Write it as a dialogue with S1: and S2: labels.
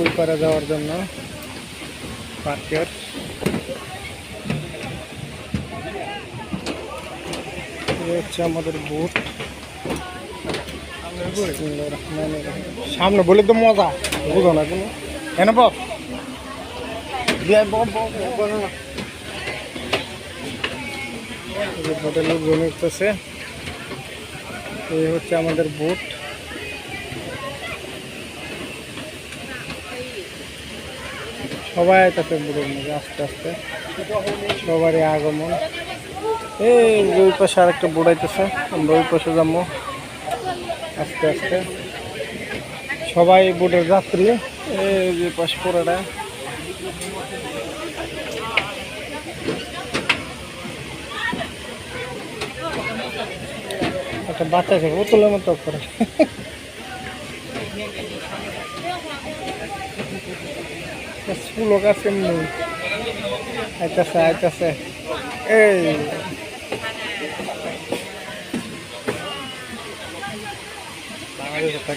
S1: ওই পারে যাওয়ার জন্য পার্কের। হচ্ছে আমাদের বুট সামনে বলে তো মজা বুঝো না কোনো কেন বস বোটে লোকজন উঠতেছে। এই হচ্ছে আমাদের বুট সবাই তাতে মধ্যে আস্তে আস্তে। সবারই আগমন। এই ওই পাশে আরেকটা বুড়াইতেছে আমরা ওই পাশে যাব। আস্তে আস্তে। সবাই বোটের যাত্রী, এই পাশে পোড়াটা একটা বাচ্চা আছে বোতলের মতো করে। ফুলক আছে এমনি। আইতাছে আইতাছে। এই। বাংলাদেশে